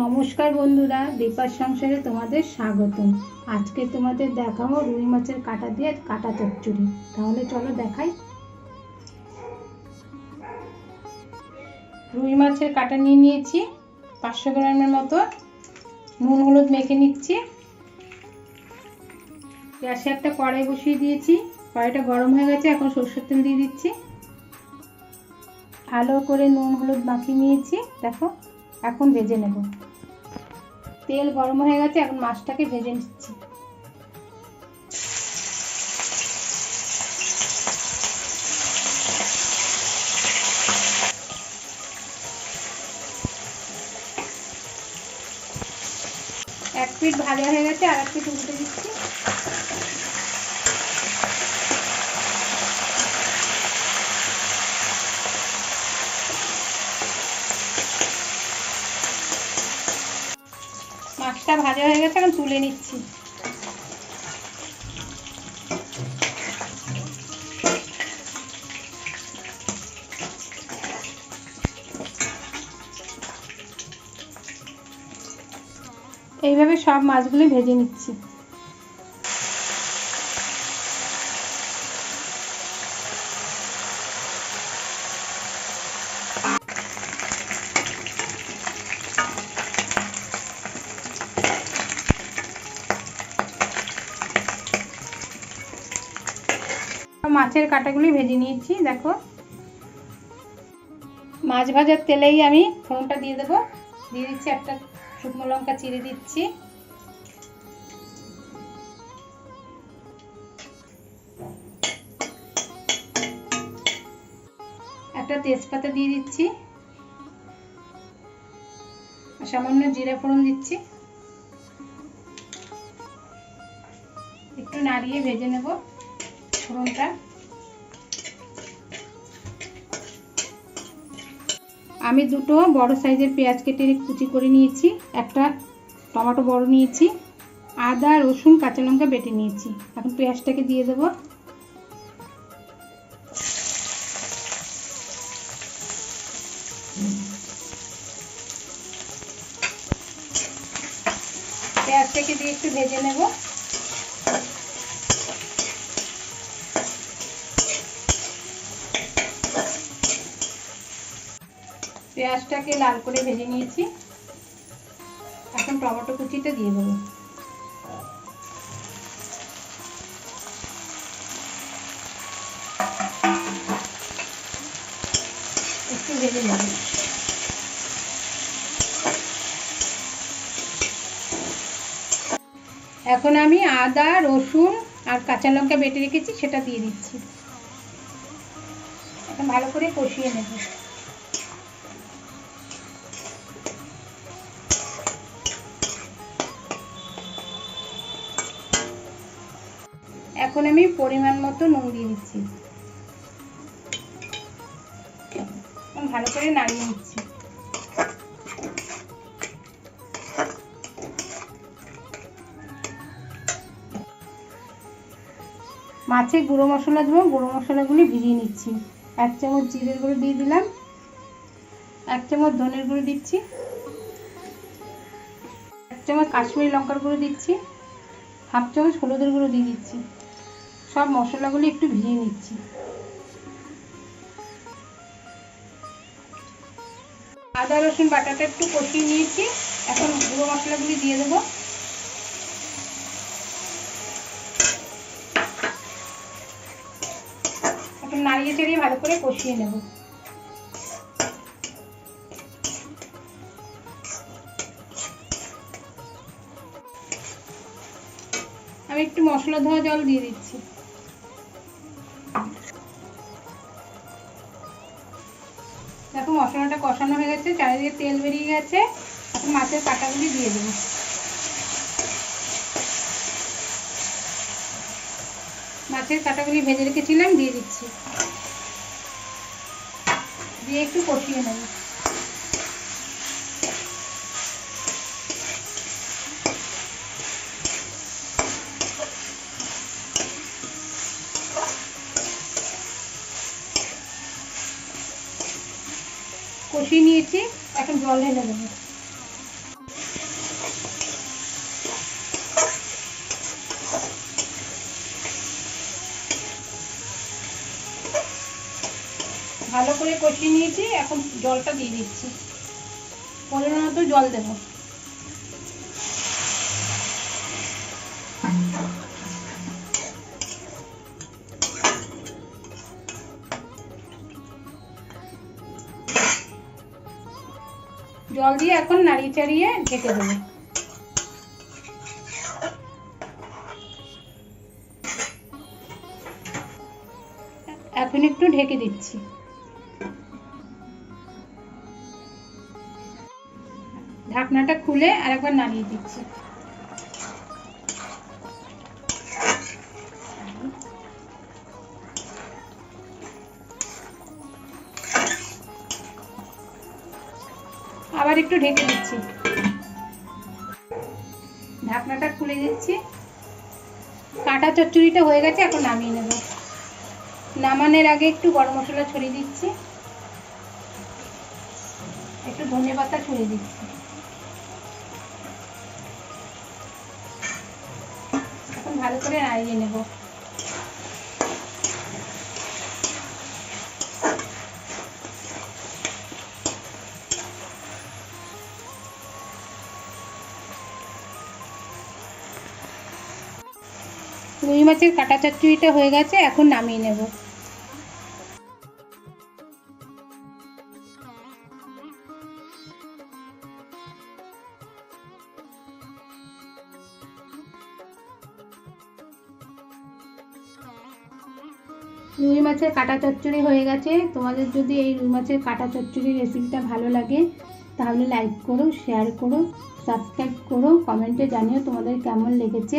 নমস্কার বন্ধুরা, দীপার সংসারে তোমাদের স্বাগতম। আজকে তোমাদের দেখাবো রুই মাছের কাটা দিয়ে কাটা চচ্চড়ি। তাহলে চলো দেখাই। রুই মাছের কাটা নিয়ে নিয়েছি, পাঁচশো গ্রামের মতো। নুন হলুদ মেখে নিচ্ছি। গ্যাসে একটা কড়াই বসিয়ে দিয়েছি। কড়াইটা গরম হয়ে গেছে, এখন সরষের তেল দিয়ে দিচ্ছি। ভালো করে নুন হলুদ মাখিয়ে নিয়েছি, দেখো। এখন ভেজে নেব। তেল গরম হয়ে গেছে, এখন মাছটাকে ভেজে নিচ্ছি। এক পিঠ ভাজা হয়ে গেছে, আর এক পিঠ উল্টে দিচ্ছি। মাছটা ভাজা হয়ে গেছে এখন তুলে নিচ্ছি। এইভাবে সব মাছগুলি ভেজে নিচ্ছি। মাছের কাটাগুলি ভেজে নিয়েছি, দেখো। মাছ ভাজার তেলেই আমি ফোড়নটা দিয়ে দেবো। দিয়ে দিচ্ছি একটা শুকনো লঙ্কা চিড়ে দিচ্ছি। একটা তেজপাতা দিয়ে দিচ্ছি। সামান্য জিরা ফোড়ন দিচ্ছি। একটু নাড়িয়ে ভেজে নেব। ফোড়নটা আমি দুটো বড় সাইজের পেঁয়াজ কেটে কুচি করে নিয়েছি, একটা টমেটো বড় নিয়েছি, আদা, রসুন, কাঁচা লঙ্কা বেটে নিয়েছি। এখন পেঁয়াজটাকে দিয়ে দেবো। পেঁয়াজটাকে দিয়ে একটু ভেজে নেব। পেঁয়াজটাকে লাল করে ভেজে নিয়েছি। এখন টমেটো কুচিটা দিয়ে দেবো। একটু ভেজে নেব। এখন আমি আদা, রসুন আর কাঁচা লঙ্কা বেটে রেখেছি, সেটা দিয়ে দিচ্ছি। এখন ভালো করে কষিয়ে নেব। এখন আমি পরিমাণ মতো নুন দিয়ে দিচ্ছি। ভালো করে নাড়িয়ে নিচ্ছি। মাছে গুঁড়ো মশলা দেবো, গুঁড়ো মশলাগুলি ভিজিয়ে নিচ্ছি। এক চামচ জিরের গুঁড়ো দিয়ে দিলাম। এক চামচ ধনের গুঁড়ো দিচ্ছি। এক চামচ কাশ্মীরি লঙ্কার গুঁড়ো দিচ্ছি। হাফ চামচ হলুদের গুঁড়ো দিয়ে দিচ্ছি। সব মশলাগুলি একটু ভিজিয়ে নিচ্ছি। আদা, রসুন, বাটাটা একটু কষিয়ে নিয়েছি। এখন গুঁড়ো মশলাগুলি দিয়ে দেবো। এখন নাড়িয়ে চাড়িয়ে ভালো করে কষিয়ে নেব। আমি একটু মশলা ধোয়া জল দিয়ে দিচ্ছি। মশলাটা কষানো হয়ে গেছে, চারিদিকে তেল বেরিয়ে গেছে এখন মাছের কাটাগুলি দিয়ে দেবো। মাছের কাটাগুলি ভেজে রেখেছিলাম, দিয়ে দিচ্ছি। দিয়ে একটু কষিয়ে নেব। কষিয়ে নিয়েছি, এখন জল ঢেলে দেবো ভালো করে কষিয়ে নিয়েছি, এখন জলটা দিয়ে দিচ্ছি। পরিমাণ মতো জল দেবো। জল দিয়ে এখন নাড়িয়ে চাড়িয়ে ঢেকে দেবো। এখন একটু ঢেকে দিচ্ছি। ঢাকনাটা খুলে আর একবার নাড়িয়ে দিচ্ছি। আবার একটু ঢেকে দিচ্ছি। ঢাকনাটা খুলে দিচ্ছি। কাটা চচ্চড়িটা হয়ে গেছে, এখন নামিয়ে নেব। নামানোর আগে একটু গরম মশলা ছড়িয়ে দিচ্ছি। একটু ধনে পাতা ছড়িয়ে দিচ্ছি। এখন ভালো করে নাড়িয়ে নেব। রুই মাছের কাটা চচ্চড়িটা হয়ে গেছে, এখন নামিয়ে নেব। রুই মাছের কাটা চচ্চড়ি হয়ে গেছে। তোমাদের যদি এই রুই মাছের কাটা চচ্চড়ির রেসিপিটা ভালো লাগে, তাহলে লাইক করো শেয়ার করো সাবস্ক্রাইব করো কমেন্টে জানিও তোমাদের কেমন লেগেছে।